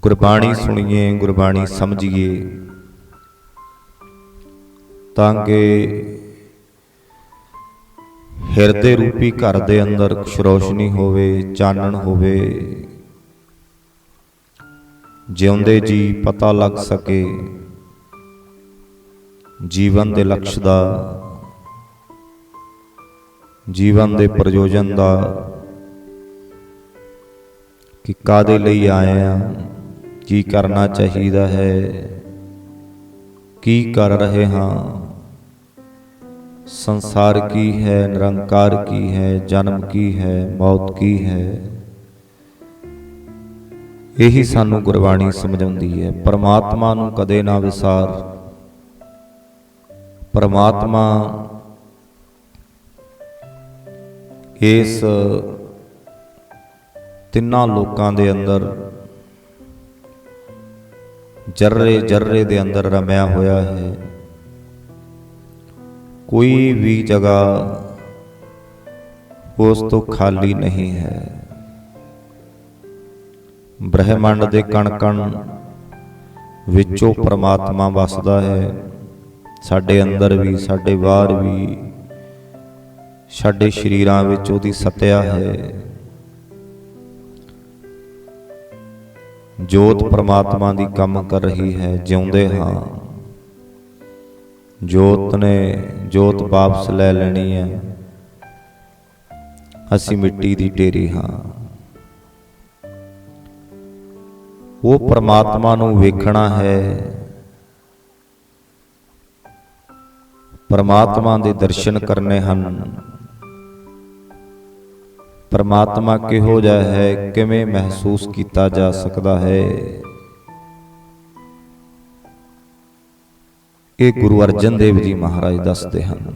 ਗੁਰਬਾਣੀ ਸੁਣੀਏ, ਗੁਰਬਾਣੀ ਸਮਝੀਏ। ਤਾਂ ਕਿ ਹਿਰਦੇ ਰੂਪੀ ਘਰ ਦੇ ਅੰਦਰ ਕੁਛ ਰੋਸ਼ਨੀ ਹੋਵੇ, ਚਾਨਣ ਹੋਵੇ। ਜਿਉਂਦੇ ਜੀ ਪਤਾ ਲੱਗ ਸਕੇ ਜੀਵਨ ਦੇ ਲਕਸ਼ ਦਾ, ਜੀਵਨ ਦੇ ਪ੍ਰਯੋਜਨ ਦਾ, ਕਿ ਕਾਦੇ ਲਈ ਆਏ ਆ। ਕੀ ਕਰਨਾ ਚਾਹੀਦਾ ਹੈ? ਕੀ ਕਰ ਰਹੇ ਹਾਂ? ਸੰਸਾਰ ਕੀ ਹੈ? ਨਿਰੰਕਾਰ ਕੀ ਹੈ? ਜਨਮ ਕੀ ਹੈ? ਮੌਤ ਕੀ ਹੈ? ਇਹੀ ਸਾਨੂੰ ਗੁਰਬਾਣੀ ਸਮਝਾਉਂਦੀ ਹੈ। ਪਰਮਾਤਮਾ ਨੂੰ ਕਦੇ ਨਾ ਵਿਸਾਰ। ਪਰਮਾਤਮਾ ਇਸ ਤਿੰਨਾਂ ਲੋਕਾਂ ਦੇ ਅੰਦਰ ਜਰਰੇ ਜਰਰੇ ਦੇ ਅੰਦਰ ਰਮਿਆ ਹੋਇਆ ਹੈ। ਕੋਈ ਵੀ ਜਗ੍ਹਾ ਉਸ ਤੋਂ ਖਾਲੀ ਨਹੀਂ ਹੈ। ਬ੍ਰਹਿਮੰਡ ਦੇ ਕਣ ਕਣ ਵਿੱਚੋਂ ਪ੍ਰਮਾਤਮਾ ਵਸਦਾ ਹੈ। ਸਾਡੇ ਅੰਦਰ ਵੀ, ਸਾਡੇ ਬਾਹਰ ਵੀ, ਸਾਡੇ ਸ਼ਰੀਰਾਂ ਵਿੱਚ ਉਹਦੀ ਸਤਿਆ ਹੈ। ਜੋਤ ਪ੍ਰਮਾਤਮਾ ਦੀ ਕੰਮ ਕਰ ਰਹੀ ਹੈ, ਜਿਉਂਦੇ ਹਾਂ। ਜੋਤ ਨੇ ਜੋਤ ਵਾਪਸ ਲੈ ਲੈਣੀ ਹੈ। ਅਸੀਂ ਮਿੱਟੀ ਦੀ ਢੇਰੀ ਹਾਂ। ਉਹ ਪ੍ਰਮਾਤਮਾ ਨੂੰ ਵੇਖਣਾ ਹੈ। ਪਰਮਾਤਮਾ ਦੇ ਦਰਸ਼ਨ ਕਰਨੇ ਹਨ। ਪਰਮਾਤਮਾ ਕਿਹੋ ਜਿਹਾ ਹੈ, ਕਿਵੇਂ ਮਹਿਸੂਸ ਕੀਤਾ ਜਾ ਸਕਦਾ ਹੈ? ਇਹ ਗੁਰੂ ਅਰਜਨ ਦੇਵ ਜੀ ਮਹਾਰਾਜ ਦੱਸਦੇ ਹਨ,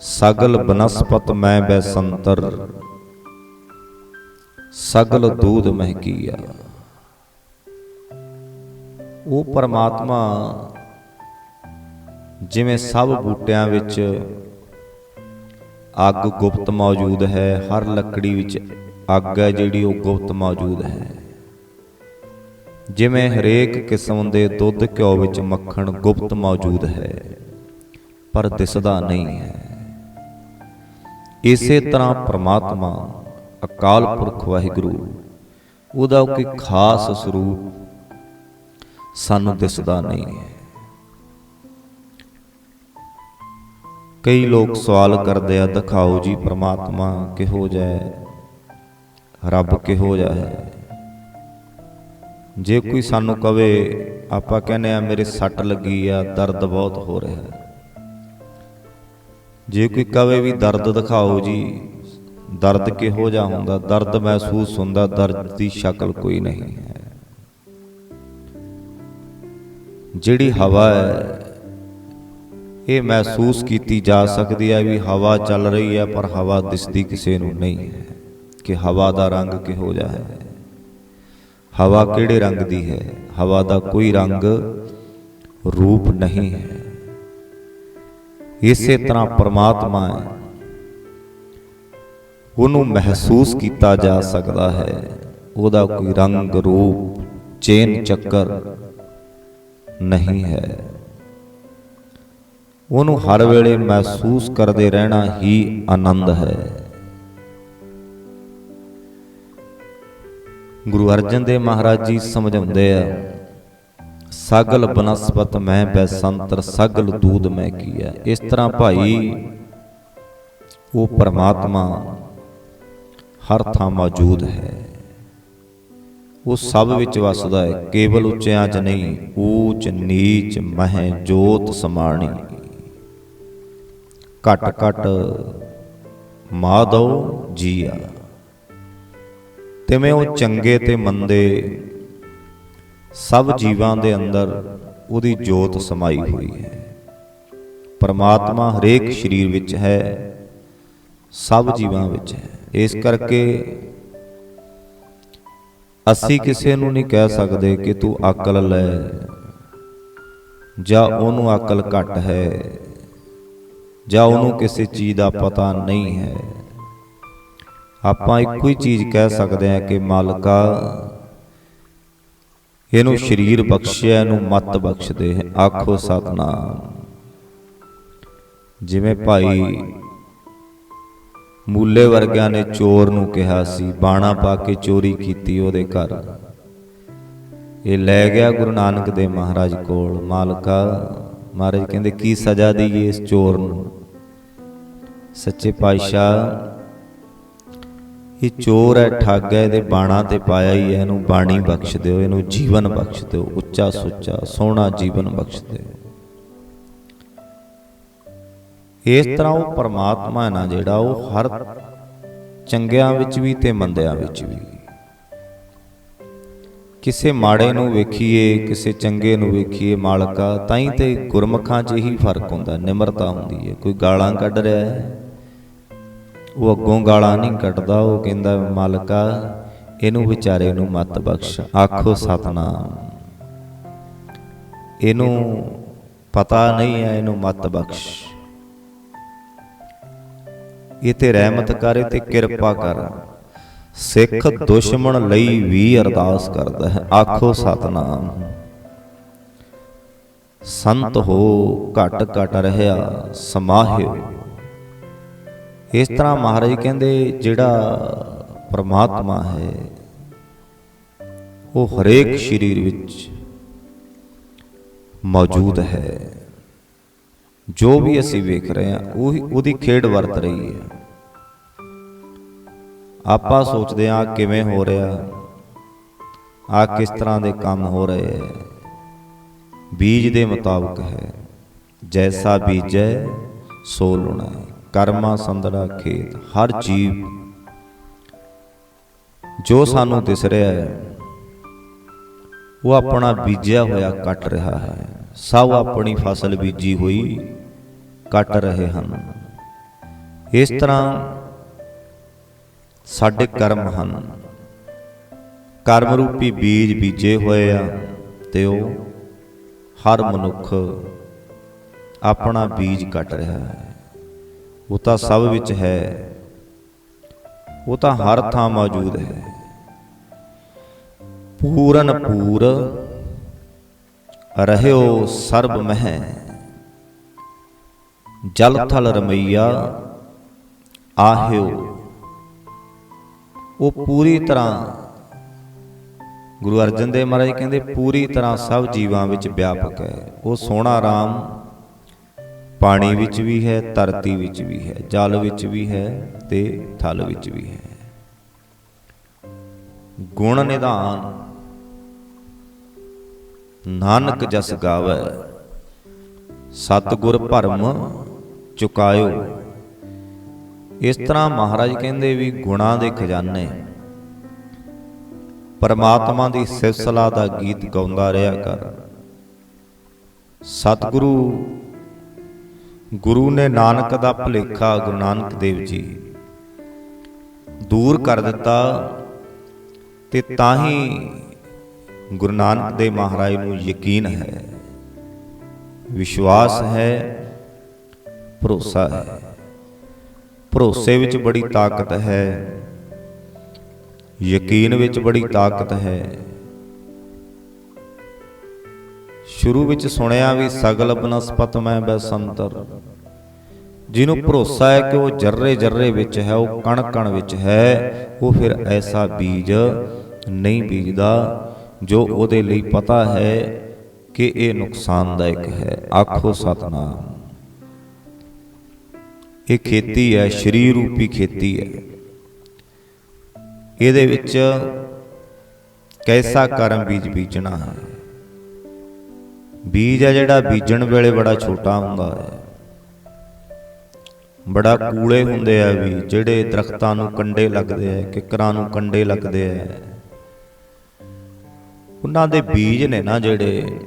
ਸਗਲ ਬਨਸਪਤ ਮੈਂ ਬੈਸੰਤਰ, ਸਗਲ ਦੂਧ ਮਹਿਕੀਆ ਉਹ ਪਰਮਾਤਮਾ ਜਿਵੇਂ ਸਭ ਬੂਟਿਆਂ ਵਿੱਚ ਅੱਗ ਗੁਪਤ ਮੌਜੂਦ ਹੈ, ਹਰ ਲੱਕੜੀ ਵਿੱਚ ਅੱਗ ਹੈ ਜਿਹੜੀ ਉਹ ਗੁਪਤ ਮੌਜੂਦ ਹੈ। ਜਿਵੇਂ ਹਰੇਕ ਕਿਸਮ ਦੇ ਦੁੱਧ ਘਿਓ ਵਿੱਚ ਮੱਖਣ ਗੁਪਤ ਮੌਜੂਦ ਹੈ, ਪਰ ਦਿਸਦਾ ਨਹੀਂ ਹੈ। ਇਸੇ ਤਰ੍ਹਾਂ ਪ੍ਰਮਾਤਮਾ, ਅਕਾਲ ਪੁਰਖ ਵਾਹਿਗੁਰੂ, ਉਹਦਾ ਕੋਈ ਖਾਸ ਸਰੂਪ ਸਾਨੂੰ ਦਿਸਦਾ ਨਹੀਂ ਹੈ। ਕਈ ਲੋਕ ਸਵਾਲ ਕਰਦੇ ਆ, ਦਿਖਾਓ ਜੀ ਪ੍ਰਮਾਤਮਾ ਕਿਹੋ ਜਿਹਾ ਰੱਬ ਕਿਹੋ ਜਿਹਾ ਹੈ। ਜੇ ਕੋਈ ਸਾਨੂੰ ਕਵੇ, ਆਪਾਂ ਕਹਿੰਦੇ ਆ, ਮੇਰੇ ਸੱਟ ਲੱਗੀ ਆ, ਦਰਦ ਬਹੁਤ ਹੋ ਰਿਹਾ ਹੈ। ਜੇ ਕੋਈ ਕਵੇ ਵੀ ਦਰਦ ਦਿਖਾਓ ਜੀ, ਦਰਦ ਕਿਹੋ ਜਿਹਾ ਹੁੰਦਾ, ਦਰਦ ਮਹਿਸੂਸ ਹੁੰਦਾ, ਦਰਦ ਦੀ ਸ਼ਕਲ ਕੋਈ ਨਹੀਂ ਹੈ। ਜਿਹੜੀ ਹਵਾ ਹੈ ਇਹ ਮਹਿਸੂਸ ਕੀਤੀ ਜਾ ਸਕਦੀ ਹੈ ਵੀ ਹਵਾ ਚੱਲ ਰਹੀ ਹੈ, ਪਰ ਹਵਾ ਦਿਸਦੀ ਕਿਸੇ ਨੂੰ ਨਹੀਂ ਹੈ ਕਿ ਹਵਾ ਦਾ ਰੰਗ ਕਿਹੋ ਜਿਹਾ ਹੈ। ਹਵਾ ਕਿਹੜੇ ਰੰਗ ਦੀ ਹੈ? ਹਵਾ ਦਾ ਕੋਈ ਰੰਗ ਰੂਪ ਨਹੀਂ ਹੈ। ਇਸੇ ਤਰ੍ਹਾਂ ਪਰਮਾਤਮਾ ਹੈ। ਉਹਨੂੰ ਮਹਿਸੂਸ ਕੀਤਾ ਜਾ ਸਕਦਾ ਹੈ। ਉਹਦਾ ਕੋਈ ਰੰਗ, ਰੂਪ, ਚੇਨ, ਚੱਕਰ ਨਹੀਂ ਹੈ। ਉਹਨੂੰ ਹਰ ਵੇਲੇ ਮਹਿਸੂਸ ਕਰਦੇ ਰਹਿਣਾ ਹੀ ਆਨੰਦ ਹੈ। ਗੁਰੂ ਅਰਜਨ ਦੇਵ ਮਹਾਰਾਜ ਜੀ ਸਮਝਾਉਂਦੇ ਆ, ਸਗਲ ਬਨਸਪਤ ਮੈਂ ਬੈਸੰਤਰ, ਸਗਲ ਦੂਧ ਮੈਂ ਕੀਆ ਇਸ ਤਰ੍ਹਾਂ ਭਾਈ ਉਹ ਪਰਮਾਤਮਾ ਹਰ ਥਾਂ ਮੌਜੂਦ ਹੈ। ਉਹ ਸਭ ਵਿੱਚ ਵਸਦਾ ਹੈ, ਕੇਵਲ ਉੱਚਿਆਂ 'ਚ ਨਹੀਂ, ਊਚ, ਨੀਚ, ਮਹਿ, ਜੋਤ, ਸਮਾਣੀ। ਘਟ ਘਟ ਮਾਧੋ ਜੀਆ ਤਿਵੇਂ ਉਹ ਚੰਗੇ ਤੇ ਮੰਦੇ ਸਭ ਜੀਵਾਂ ਦੇ ਅੰਦਰ ਉਹਦੀ ਜੋਤ ਸਮਾਈ ਹੋਈ ਹੈ। ਪਰਮਾਤਮਾ ਹਰੇਕ ਸਰੀਰ ਵਿੱਚ ਹੈ, ਸਭ ਜੀਵਾਂ ਵਿੱਚ ਹੈ। ਇਸ ਕਰਕੇ ਅਸੀਂ ਕਿਸੇ ਨੂੰ ਨਹੀਂ ਕਹਿ ਸਕਦੇ ਕਿ ਤੂੰ ਅਕਲ ਲੈ ਜਾਂ ਉਹਨੂੰ ਅਕਲ ਘੱਟ ਹੈ। ਜਾਂ ਉਹਨੂੰ ਕਿਸੇ ਚੀਜ਼ ਦਾ ਪਤਾ ਨਹੀਂ ਹੈ। ਆਪਾਂ ਇੱਕੋ ਹੀ ਚੀਜ਼ ਕਹਿ ਸਕਦੇ ਹਾਂ ਕਿ ਮਾਲਕਾ ਇਹਨੂੰ ਸਰੀਰ ਬਖਸ਼ਿਆ, ਇਹਨੂੰ ਮਤ ਬਖਸ਼ ਦੇ ਆਖੋ ਸਤਨਾਮ। ਜਿਵੇਂ ਭਾਈ ਮੂਲੇ ਵਰਗਿਆਂ ਨੇ ਚੋਰ ਨੂੰ ਕਿਹਾ ਸੀ, ਬਾਣਾ ਪਾ ਕੇ ਚੋਰੀ ਕੀਤੀ ਉਹਦੇ ਘਰ। ਇਹ ਲੈ ਗਿਆ ਗੁਰੂ ਨਾਨਕ ਦੇਵ ਮਹਾਰਾਜ ਕੋਲ। ਮਾਲਕਾ, ਮਹਾਰਾਜ ਕਹਿੰਦੇ, ਕੀ ਸਜ਼ਾ ਦਈਏ ਇਸ ਚੋਰ ਨੂੰ? ਸੱਚੇ ਪਾਤਸ਼ਾਹ, ਇਹ ਚੋਰ ਹੈ, ਠੱਗ ਹੈ, ਇਹਦੇ ਬਾਣਾ ਤੇ ਪਾਇਆ ਹੀ ਹੈ, ਇਹਨੂੰ ਬਾਣੀ ਬਖਸ਼ ਦਿਓ, ਇਹਨੂੰ ਜੀਵਨ ਬਖਸ਼ ਦਿਓ, ਉੱਚਾ ਸੁੱਚਾ, ਸੋਹਣਾ ਜੀਵਨ ਬਖਸ਼ ਦਿਓ। ਇਸ ਤਰ੍ਹਾਂ ਉਹ ਪਰਮਾਤਮਾ ਹੈ ਨਾ ਜਿਹੜਾ ਉਹ ਹਰ ਚੰਗਿਆਂ ਵਿੱਚ ਵੀ ਤੇ ਮੰਦਿਆਂ ਵਿੱਚ ਵੀ। ਕਿਸੇ ਮਾੜੇ ਨੂੰ ਵੇਖੀਏ, ਕਿਸੇ ਚੰਗੇ ਨੂੰ ਵੇਖੀਏ ਮਾਲਕਾ, ਤਾਂ ਹੀ ਤੇ ਗੁਰਮਖਾਂ 'ਚ ਹੀ ਫ਼ਰਕ ਹੁੰਦਾ, ਨਿਮਰਤਾ ਹੁੰਦੀ ਹੈ, ਕੋਈ ਗਾਲਾਂ ਕੱਢ ਰਿਹਾ ਹੈ। ਉਹ ਅੱਗੋਂ ਗਾਲਾਂ ਨਹੀਂ ਕੱਢਦਾ, ਉਹ ਕਹਿੰਦਾ, ਮਾਲਕਾ, ਇਹਨੂੰ ਵਿਚਾਰੇ ਨੂੰ ਮਤ ਬਖਸ਼, ਆਖੋ ਸਤਨਾਮ। ਇਹਨੂੰ ਪਤਾ ਨਹੀਂ ਹੈ ਇਹਨੂੰ ਮਤ ਬਖਸ਼। ਇਹ ਤੇ ਰਹਿਮਤ ਕਰੇ ਤੇ ਕਿਰਪਾ ਕਰ। ਸਿੱਖ ਦੁਸ਼ਮਣ ਲਈ ਵੀ ਅਰਦਾਸ ਕਰਦਾ ਹੈ, ਆਖੋ ਸਤਨਾਮ। ਸੰਤ ਹੋ, ਘਟ ਘਟ ਰਹਿਆ ਸਮਾਹਿਓ ਇਸ ਤਰ੍ਹਾਂ ਮਹਾਰਾਜ ਕਹਿੰਦੇ, ਜਿਹੜਾ ਪਰਮਾਤਮਾ ਹੈ, ਉਹ ਹਰੇਕ ਸਰੀਰ ਵਿੱਚ ਮੌਜੂਦ ਹੈ। ਜੋ ਵੀ ਅਸੀਂ ਵੇਖ ਰਹੇ ਹਾਂ, ਉਹ ਉਹਦੀ ਖੇਡ ਵਰਤ ਰਹੀ ਹੈ। ਆਪਾਂ ਸੋਚਦੇ ਹਾਂ ਕਿਵੇਂ ਹੋ ਰਿਹਾ ਆ ਕਿਸ ਤਰ੍ਹਾਂ ਦੇ ਕੰਮ ਹੋ ਰਹੇ ਹੈ। ਬੀਜ ਦੇ ਮੁਤਾਬਕ ਹੈ। ਜੈਸਾ ਬੀਜੈ, ਸੋ ਲੁਣਾ। ਕਰਮਾ ਸੰਦੜਾ ਖੇਤ। ਹਰ ਜੀਵ ਜੋ ਸਾਨੂੰ ਦਿਸ ਰਿਹਾ ਹੈ, ਉਹ ਆਪਣਾ ਬੀਜਿਆ ਹੋਇਆ ਕੱਟ ਰਿਹਾ ਹੈ। ਸਭ ਆਪਣੀ ਫਸਲ ਬੀਜੀ ਹੋਈ ਕੱਟ ਰਹੇ ਹਨ। ਇਸ ਤਰ੍ਹਾਂ ਸਾਡੇ ਕਰਮ ਹਨ। ਕਰਮ ਰੂਪੀ ਬੀਜ ਬੀਜੇ ਹੋਏ ਆ ਤੇ ਉਹ ਹਰ ਮਨੁੱਖ ਆਪਣਾ ਬੀਜ ਕੱਟ ਰਿਹਾ ਹੈ। ਉਹ ਤਾਂ ਸਭ ਵਿੱਚ ਹੈ। ਉਹ ਤਾਂ ਹਰ ਥਾਂ ਮੌਜੂਦ ਹੈ। ਪੂਰਨ ਪੂਰ ਰਹਿਓ ਸਰਬ ਮਹਿ। ਜਲ ਥਲ ਰਮਈਆ ਆਹਿਓ। ਉਹ ਪੂਰੀ ਤਰ੍ਹਾਂ ਗੁਰੂ ਅਰਜਨ ਦੇਵ ਮਹਾਰਾਜ ਕਹਿੰਦੇ ਪੂਰੀ ਤਰ੍ਹਾਂ ਸਭ ਜੀਵਾਂ ਵਿੱਚ ਵਿਆਪਕ ਹੈ। ਉਹ ਸੋਹਣਾ ਰਾਮ ਪਾਣੀ ਵਿੱਚ ਵੀ ਹੈ, ਧਰਤੀ ਵਿੱਚ ਵੀ ਹੈ, ਜਲ ਵਿੱਚ ਵੀ ਹੈ ਤੇ ਥਲ ਵਿੱਚ ਵੀ ਹੈ। ਗੁਣ ਨਿਧਾਨ, ਨਾਨਕ ਜਸ ਗਾਵੇ, ਸਤਿਗੁਰ ਭਰਮ ਚੁਕਾਇਓ। ਇਸ ਤਰ੍ਹਾਂ ਮਹਾਰਾਜ ਕਹਿੰਦੇ ਵੀ ਗੁਣਾਂ ਦੇ ਖਜ਼ਾਨੇ, ਪਰਮਾਤਮਾ ਦੀ ਸਿਫਤਸਲਾ ਦਾ ਗੀਤ ਗਾਉਂਦਾ ਰਿਹਾ ਕਰ। ਸਤਿਗੁਰੂ ਗੁਰੂ ਨੇ ਨਾਨਕ ਦਾ ਭੁਲੇਖਾ ਗੁਰੂ ਨਾਨਕ ਦੇਵ ਜੀ ਦੂਰ ਕਰ ਦਿੱਤਾ ਤੇ ਤਾਂ ਹੀ ਗੁਰੂ ਨਾਨਕ ਦੇਵ ਮਹਾਰਾਜ ਨੂੰ ਯਕੀਨ ਹੈ, ਵਿਸ਼ਵਾਸ ਹੈ, ਭਰੋਸਾ ਹੈ। ਭਰੋਸੇ ਵਿੱਚ ਬੜੀ ਤਾਕਤ ਹੈ, ਯਕੀਨ ਵਿੱਚ ਬੜੀ ਤਾਕਤ ਹੈ। ਸ਼ੁਰੂ ਵਿੱਚ ਸੁਣਿਆ ਵੀ ਸਗਲ ਬਨਸਪਤ ਮੈਂ ਬੈਸੰਤਰ। ਜਿਹਨੂੰ ਭਰੋਸਾ ਹੈ ਕਿ ਉਹ ਜਰਰੇ ਜਰਰੇ ਵਿੱਚ ਹੈ, ਉਹ ਕਣ ਕਣ ਵਿੱਚ ਹੈ, ਉਹ ਫਿਰ ਐਸਾ ਬੀਜ ਨਹੀਂ ਬੀਜਦਾ ਜੋ ਉਹਦੇ ਲਈ ਪਤਾ ਹੈ ਕਿ ਇਹ ਨੁਕਸਾਨਦਾਇਕ ਹੈ। ਆਖੋ ਸਤਨਾਮ। ਇਹ ਖੇਤੀ ਹੈ, ਸ਼ਰੀਰ ਰੂਪੀ ਖੇਤੀ ਹੈ। ਇਹਦੇ ਵਿੱਚ ਕੈਸਾ ਕਰਮ ਬੀਜ ਬੀਜਣਾ ਹੈ? ਬੀਜ ਹੈ ਜਿਹੜਾ ਬੀਜਣ ਵੇਲੇ ਬੜਾ ਛੋਟਾ ਹੁੰਦਾ ਹੈ। ਬੜਾ ਕੂਲੇ ਹੁੰਦੇ ਆ ਵੀ, ਜਿਹੜੇ ਦਰਖਤਾਂ ਨੂੰ ਕੰਡੇ ਲੱਗਦੇ ਆ, ਕਿਕਰਾਂ ਨੂੰ ਕੰਡੇ ਲੱਗਦੇ ਆ। ਉਹਨਾਂ ਦੇ ਬੀਜ ਨੇ ਨਾ ਜਿਹੜੇ,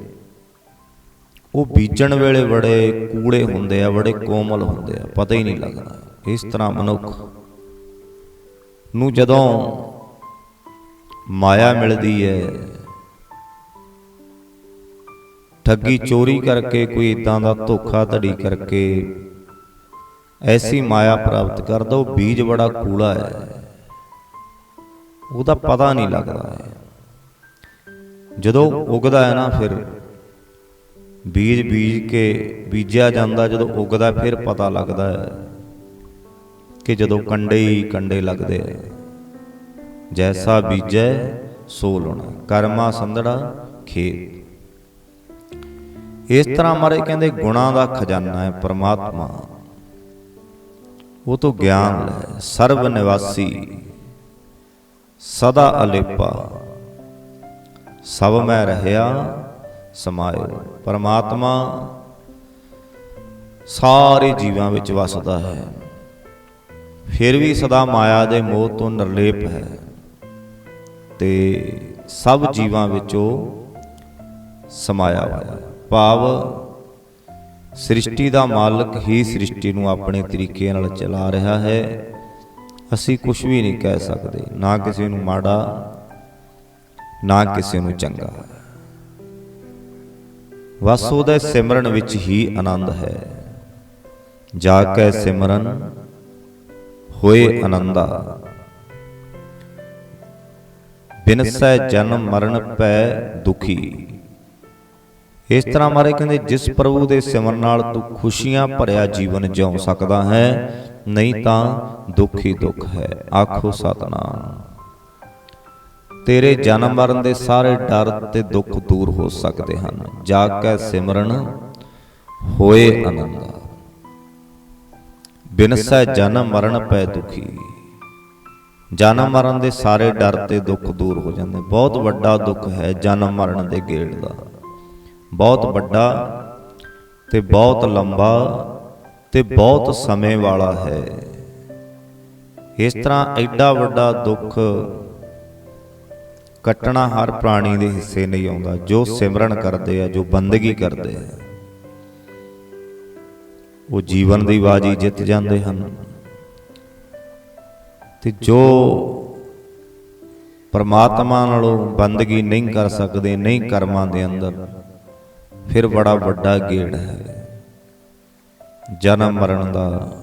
ਉਹ ਬੀਜਣ ਵੇਲੇ ਬੜੇ ਕੂੜੇ ਹੁੰਦੇ ਆ, ਬੜੇ ਕੋਮਲ ਹੁੰਦੇ ਆ, ਪਤਾ ਹੀ ਨਹੀਂ ਲੱਗਦਾ। ਇਸ ਤਰ੍ਹਾਂ ਮਨੁੱਖ ਨੂੰ ਜਦੋਂ ਮਾਇਆ ਮਿਲਦੀ ਹੈ ਠੱਗੀ ਚੋਰੀ ਕਰਕੇ ਕੋਈ ਇਦਾਂ ਦਾ ਧੋਖਾ ਧੜੀ ਕਰਕੇ ਐਸੀ ਮਾਇਆ ਪ੍ਰਾਪਤ ਕਰਦਾ ਉਹ ਬੀਜ ਬੜਾ ਕੂਲਾ ਹੈ। ਉਹਦਾ ਪਤਾ ਨਹੀਂ ਲੱਗਦਾ ਹੈ। ਜਦੋਂ ਉਗਦਾ ਹੈ ਨਾ ਫਿਰ ਬੀਜ ਬੀਜ ਕੇ ਬੀਜਿਆ ਜਾਂਦਾ ਜਦੋਂ ਉਗਦਾ ਫਿਰ ਪਤਾ ਲੱਗਦਾ ਹੈ ਕਿ ਜਦੋਂ ਕੰਡੇ ਹੀ ਕੰਡੇ ਲੱਗਦੇ ਆ ਜੈਸਾ ਬੀਜੈ ਸੋ ਲਾਉਣਾ ਕਰਮਾ ਸੰਧੜਾ ਖੇਤ। ਇਸ ਤਰ੍ਹਾਂ ਮਾਰੇ ਕਹਿੰਦੇ ਗੁਣਾਂ ਦਾ ਖਜ਼ਾਨਾ ਹੈ ਪ੍ਰਮਾਤਮਾ। ਉਹ ਤੋਂ ਗਿਆਨ ਲੈ, ਸਰਬ ਨਿਵਾਸੀ, ਸਦਾ ਅਲੇਪਾ। ਸਭ ਮੈਂ ਰਹਿਆ ਸਮਾਇਓ ਪਰਮਾਤਮਾ ਸਾਰੇ ਜੀਵਾਂ ਵਿੱਚ ਵਸਦਾ ਹੈ। ਫਿਰ ਵੀ ਸਦਾ ਮਾਇਆ ਦੇ ਮੋਹ ਤੋਂ ਨਿਰਲੇਪ ਹੈ। ਤੇ ਸਭ ਜੀਵਾਂ ਵਿੱਚ ਉਹ ਸਮਾਇਆ ਹੋਇਆ। ਹੈ। ਭਾਵ ਸ੍ਰਿਸ਼ਟੀ ਦਾ ਮਾਲਕ ਹੀ ਸ੍ਰਿਸ਼ਟੀ ਨੂੰ ਆਪਣੇ ਤਰੀਕੇ ਨਾਲ ਚਲਾ ਰਿਹਾ ਹੈ। ਅਸੀਂ ਕੁਝ ਵੀ ਨਹੀਂ ਕਹਿ ਸਕਦੇ। ਨਾ ਕਿਸੇ ਨੂੰ ਮਾੜਾ, ਨਾ ਕਿਸੇ ਨੂੰ ਚੰਗਾ। ਬਸ ਉਹਦੇ ਸਿਮਰਨ ਵਿੱਚ ਹੀ ਆਨੰਦ ਹੈ। ਜਾ ਕੇ ਸਿਮਰਨ ਹੋਏ ਆਨੰਦਾ। ਬਿਨਸੈ ਜਨਮ ਮਰਨ ਪੈ ਦੁਖੀ। ਇਸ ਤਰ੍ਹਾਂ ਮਾਰੇ ਕਹਿੰਦੇ, ਜਿਸ ਪ੍ਰਭੂ ਦੇ ਸਿਮਰਨ ਨਾਲ ਤੂੰ ਖੁਸ਼ੀਆਂ ਭਰਿਆ ਜੀਵਨ ਜਿਉ ਸਕਦਾ ਹੈ, ਨਹੀਂ ਤਾਂ ਦੁੱਖ ਹੀ ਦੁੱਖ ਹੈ। ਆਖੋ ਸਤਨਾਮ। ਤੇਰੇ ਜਨਮ ਮਰਨ ਦੇ ਸਾਰੇ ਡਰ ਤੇ ਦੁੱਖ ਦੂਰ ਹੋ ਸਕਦੇ ਹਨ। ਜਾ ਕੇ ਸਿਮਰਨ ਹੋਏ ਆਨੰਦ। ਬਿਨਸੈ ਜਨਮ ਮਰਨ ਪੈ ਦੁਖੀ। ਜਨਮ ਮਰਨ ਦੇ ਸਾਰੇ ਡਰ ਤੇ ਦੁੱਖ ਦੂਰ ਹੋ ਜਾਂਦੇ। ਬਹੁਤ ਵੱਡਾ ਦੁੱਖ ਹੈ ਜਨਮ ਮਰਨ ਦੇ ਗੇੜ ਦਾ। ਬਹੁਤ ਵੱਡਾ ਤੇ ਬਹੁਤ ਲੰਬਾ ਤੇ ਬਹੁਤ ਸਮੇਂ ਵਾਲਾ ਹੈ। ਇਸ ਤਰ੍ਹਾਂ ਐਡਾ ਵੱਡਾ ਦੁੱਖ ਕੱਟਣਾ ਹਰ ਪ੍ਰਾਣੀ ਦੇ ਹਿੱਸੇ ਨਹੀਂ ਆਉਂਦਾ। ਜੋ ਸਿਮਰਨ ਕਰਦੇ ਆ, ਜੋ ਬੰਦਗੀ ਕਰਦੇ ਆ, ਉਹ ਜੀਵਨ ਦੀ ਬਾਜੀ ਜਿੱਤ ਜਾਂਦੇ ਹਨ। ਤੇ ਜੋ ਪਰਮਾਤਮਾ ਨਾਲੋਂ ਬੰਦਗੀ ਨਹੀਂ ਕਰ ਸਕਦੇ, ਨਹੀਂ ਕਰਮਾਂ ਦੇ ਅੰਦਰ ਫਿਰ ਬੜਾ ਵੱਡਾ ਗੇੜ ਹੈ। ਜਨਮ ਮਰਨ ਦਾ,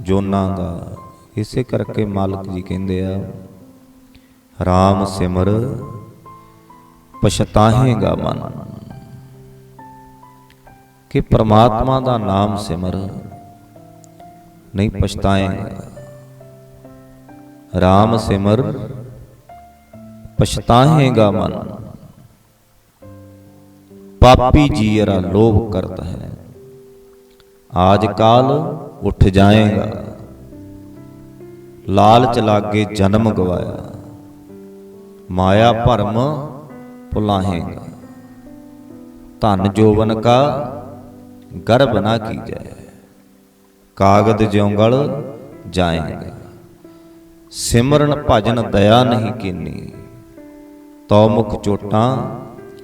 ਜੋਨਾਂ ਦਾ, ਇਸੇ ਕਰਕੇ ਮਾਲਕ ਜੀ ਕਹਿੰਦੇ ਆ RAM ਸਿਮਰ, ਪਛਤਾਹੇਗਾ ਮਨ। ਕਿ ਪ੍ਰਮਾਤਮਾ ਦਾ ਨਾਮ ਸਿਮਰ ਨਹੀਂ ਪਛਤਾਏਗਾ। RAM ਸਿਮਰ ਪਛਤਾਹੇਗਾ ਮਨ। ਪਾਪੀ ਜੀਰਾ ਲੋਭ ਕਰਤਾ ਹੈ ਆਜ ਕਾਲ ਉੱਠ ਜਾਏਗਾ ਲਾਲਚ ਲਾਗੇ ਜਨਮ ਗਵਾਇਆ ਮਾਇਆ ਭਰਮ ਭੁਲਾਹੇਗਾ ਧਨ ਜੋਵਨ ਕਾ ਗਰਭ ਨਾ ਕੀਜੈ ਕਾਗਦ ਜਿਉਂਗਲ ਜਾਏਗਾ ਸਿਮਰਨ ਭਜਨ ਦਇਆ ਨਹੀਂ ਕੀਨੀ ਤਉ ਮੁਖ ਚੋਟਾਂ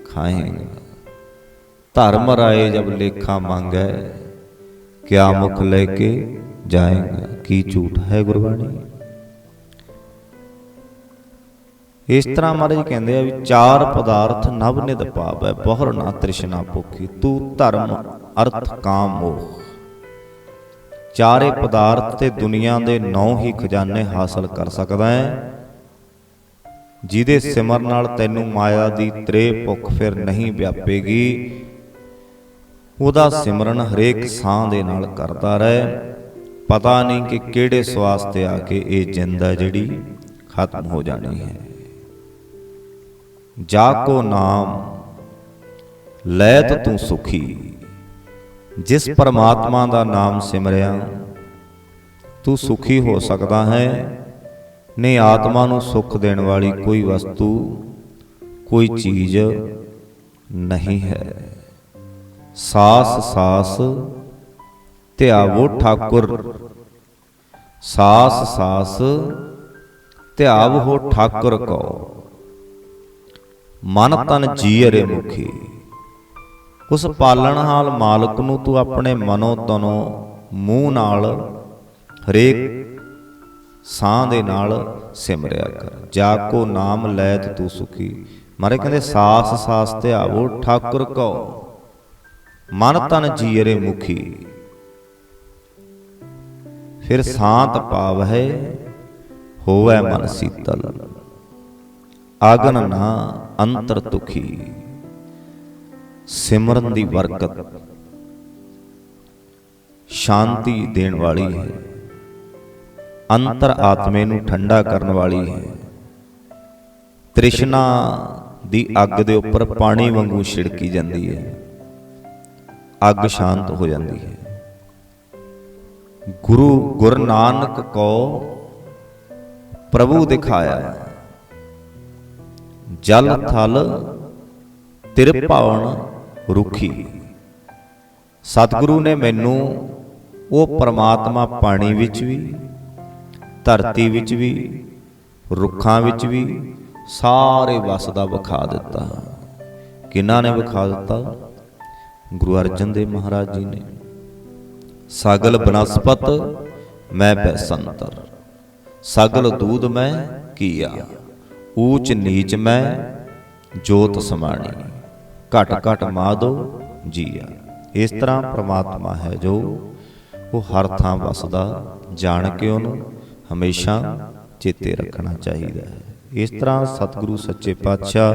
ਖਾਏਗਾ ਧਰਮ ਰਾਏ ਜਬ ਲੇਖਾ ਮੰਗੈ, ਕਿਆ ਮੁਖ ਲੈ ਕੇ ਜਾਏਗਾ, ਕੀ ਝੂਠ ਹੈ ਗੁਰਬਾਣੀ? ਇਸ ਤਰ੍ਹਾਂ ਮਹਾਰਾਜ ਕਹਿੰਦੇ ਆ ਵੀ ਚਾਰ ਪਦਾਰਥ ਨਵ ਨਿਦ ਹੈ ਬਹੁਰ ਨਾ ਤ੍ਰਿਸ਼ਨਾ ਭੁਖੀ, ਤੂੰ ਧਰਮ, ਅਰਥ, ਕਾਮ, ਮੋਹ। ਚਾਰੇ ਪਦਾਰਥ ਤੇ ਦੁਨੀਆ ਦੇ ਨੌ ਹੀ ਖਜ਼ਾਨੇ ਹਾਸਲ ਕਰ ਸਕਦਾ ਹੈ। ਜਿਹਦੇ ਸਿਮਰ ਨਾਲ ਤੈਨੂੰ ਮਾਇਆ ਦੀ ਤ੍ਰੇ ਭੁੱਖ ਫਿਰ ਨਹੀਂ ਵਿਆਪੇਗੀ ਉਹਦਾ ਸਿਮਰਨ ਹਰੇਕ ਸਾਹ ਦੇ ਨਾਲ ਕਰਦਾ ਰਹੇ। ਪਤਾ ਨਹੀਂ ਕਿ ਕਿਹੜੇ ਸਵਾਸ ਤੇ ਆ ਕੇ ਇਹ ਜਿੰਦ ਹੈ ਜਿਹੜੀ ਖਤਮ ਹੋ ਜਾਣੀ ਹੈ। ਜਾ ਕੋ ਨਾਮ, ਲੈਤ ਤੂੰ ਸੁਖੀ। ਜਿਸ ਪਰਮਾਤਮਾ ਦਾ ਨਾਮ ਸਿਮਰਿਆ, ਤੂੰ ਸੁਖੀ ਹੋ ਸਕਦਾ ਹੈ। ਨੇ ਆਤਮਾ ਨੂੰ ਸੁੱਖ ਦੇਣ ਵਾਲੀ ਕੋਈ ਵਸਤੂ, ਕੋਈ ਚੀਜ਼ ਨਹੀਂ ਹੈ। ਸਾਸ ਸਾਸ ਧਿਆਵੋ ਠਾਕੁਰ। ਸਾਸ ਸਾਸ ਧਿਆਵੋ ਠਾਕੁਰ ਕੋ ਮਨ ਤਨ ਜੀਅਰੇ ਮੁਖੀ। ਉਸ ਪਾਲਣਹਾਰ ਮਾਲਕ ਨੂੰ ਤੂੰ ਆਪਣੇ ਮਨੋ ਤਨੋ ਮੂੰਹ ਨਾਲ, ਹਰੇਕ ਸਾਹ ਦੇ ਨਾਲ ਸਿਮਰਿਆ ਕਰ। ਜਾ ਕੋ ਨਾਮ ਲੈਤ ਤੂੰ ਸੁਖੀ। ਮਾਰੇ ਕਹਿੰਦੇ ਸਾਸ ਸਾਸ ਧਿਆਵੋ ਠਾਕੁਰ ਕੋ ਮਨ ਤਨ ਜੀਰੇ ਮੁਖੀ। ਫਿਰ ਸ਼ਾਂਤ ਪਾਵ ਹੈ ਹੋਵੇ ਮਨ ਸੀਤਲ। ਆਗਨ ਨਾ ਅੰਤਰ ਤੁਖੀ। ਸਿਮਰਨ ਦੀ ਬਰਕਤ ਸ਼ਾਂਤੀ ਦੇਣ ਵਾਲੀ ਹੈ। ਅੰਤਰ ਆਤਮੇ ਨੂੰ ਠੰਡਾ ਕਰਨ ਵਾਲੀ ਹੈ। ਤ੍ਰਿਸ਼ਨਾ ਦੀ ਅੱਗ ਦੇ ਉੱਪਰ ਪਾਣੀ ਵਾਂਗੂ ਛਿੜਕੀ ਜਾਂਦੀ ਹੈ। ਅੱਗ ਸ਼ਾਂਤ ਹੋ ਜਾਂਦੀ ਹੈ। ਗੁਰੂ ਗੁਰ ਨਾਨਕ ਕੋ ਪ੍ਰਭੂ ਦਿਖਾਇਆ। ਜਲ ਥਲ ਤਿਰਭਾਵਨ ਰੁਖੀ। ਸਤਿਗੁਰੂ ਨੇ ਮੈਨੂੰ ਉਹ ਪ੍ਰਮਾਤਮਾ ਪਾਣੀ ਵਿੱਚ ਵੀ, ਧਰਤੀ ਵਿੱਚ ਵੀ, ਰੁੱਖਾਂ ਵਿੱਚ ਵੀ ਸਾਰੇ ਵਸਦਾ ਵਿਖਾ ਦਿੱਤਾ। ਕਿਹਨਾਂ ਨੇ ਵਿਖਾ ਦਿੱਤਾ? ਗੁਰੂ ਅਰਜਨ ਦੇਵ ਮਹਾਰਾਜ ਜੀ ਨੇ, ਸਾਗਲ ਬਨਸਪਤ ਮੈਂ ਪੈਸੰਤਰ ਸਾਗਲ ਦੂਧ ਮੈਂ ਕੀਆ, ਊਚ ਨੀਚ ਮੈਂ ਜੋਤ ਸਮਾਣੀ, ਘਟ ਘਟ ਮਾਦੋ ਜੀਆ। ਇਸ ਤਰ੍ਹਾਂ ਪ੍ਰਮਾਤਮਾ ਹੈ ਜੋ, ਉਹ ਹਰ ਥਾਂ ਵਸਦਾ, ਜਾਣ ਕੇ ਉਹਨੂੰ ਹਮੇਸ਼ਾ ਚੇਤੇ ਰੱਖਣਾ ਚਾਹੀਦਾ ਹੈ। ਇਸ ਤਰ੍ਹਾਂ ਸਤਿਗੁਰੂ ਸੱਚੇ ਪਾਤਸ਼ਾਹ